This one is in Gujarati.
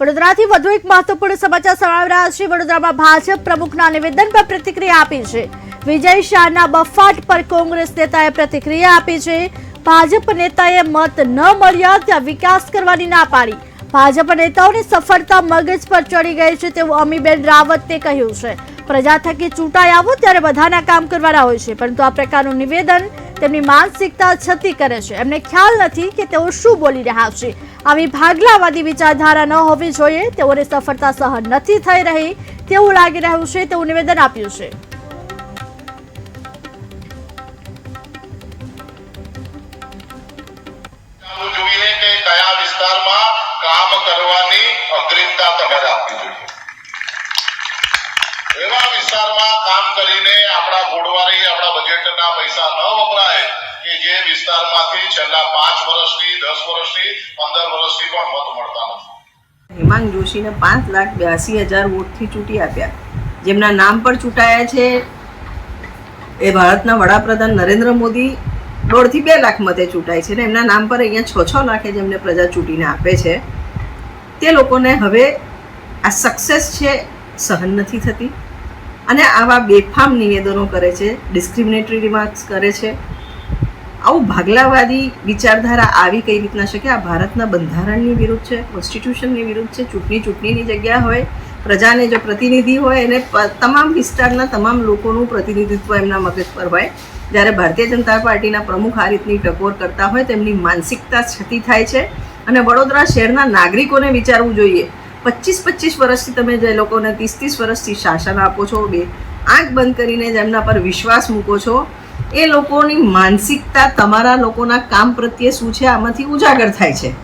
વડોદરાથી વધુ એક મહત્વપૂર્ણ સમાચાર સમાવી રહ્યા છે. વડોદરામાં ભાજપ પ્રમુખના નિવેદન પર પ્રતિક્રિયા આપી છે. વિજય શાહના બફાટ પર કોંગ્રેસ નેતાએ પ્રતિક્રિયા આપી છે. ભાજપ નેતાએ મત ન મળ્યા ત્યાં વિકાસ કરવાની ના પાડી. ભાજપ નેતાઓની સફળતા મગજ પર ચડી ગઈ છે તેવું અમીબેન રાવતે કહ્યું છે. પ્રજા થકી ચૂંટાઈ આવો ત્યારે બધાના કામ કરવાના હોય છે. પરંતુ આ પ્રકારનું નિવેદન તેમની માનસિકતા છતી કરે છે. એમને ખ્યાલ નથી કે તેઓ શું બોલી રહ્યા છે. આવી ભાગલાવાદી વિચારધારા ન હોવી જોઈએ. તેઓને સફળતા સહન નથી થઈ રહી. તેવું લાગી રહ્યું છે. તેવું નિવેદન આપ્યું છે. વિસ્તારમાં કામ કરીને આપણા ગોળવારી આપણા બજેટના પૈસા ન વપરાય કે જે વિસ્તારમાંથી છેલ્લા પાંચ વર્ષથી, દસ વર્ષથી, પંદર વર્ષથી પણ મત મળતા નથી. હેમાંગ જોશીને પાંચ લાખ બ્યાસી હજાર વોટથી ચૂંટી આપ્યા. જેમના નામ પર ચૂંટાયા છે એ ભારતના વડાપ્રધાન નરેન્દ્ર મોદી દોઢથી બે લાખ મતે ચૂંટાય છે ને એમના નામ પર અહીંયા છ છ લાખે જેમને પ્રજા ચૂંટીને આપે છે. તે લોકોને હવે આ સક્સેસ છે સહન નથી થતી. અને આવા બેફામ નિવેદનો કરે છે ડિસ્ક્રિમિનેટરી રિમાર્ક્સ કરે છે. આવું ભાગલાવાદી વિચારધારા આવી કઈ રીતના શકે આ ભારતના બંધારણની વિરુદ્ધ છે કોન્સ્ટિટ્યુશનની વિરુદ્ધ છે, ચૂંટણી ચૂંટણીની જગ્યા હોય, પ્રજાને જો પ્રતિનિધિ હોય એને તમામ વિસ્તારના તમામ લોકોનું પ્રતિનિધિત્વ એમના મગજ પર હોય. જ્યારે ભારતીય જનતા પાર્ટીના પ્રમુખ આ રીતની ટકોર કરતા હોય, તેમની માનસિકતા છતી થાય છે. અને વડોદરા શહેરના નાગરિકોને વિચારવું જોઈએ. પચીસ પચીસ વર્ષથી તમે જે લોકોને ત્રીસ ત્રીસ વર્ષથી શાસન આપો છો, બે આંખ બંધ કરીને જેમના પર વિશ્વાસ મૂકો છો, એ લોકોની માનસિકતા તમારા લોકોના કામ પ્રત્યે શું છે? આમાંથી ઉજાગર થાય છે.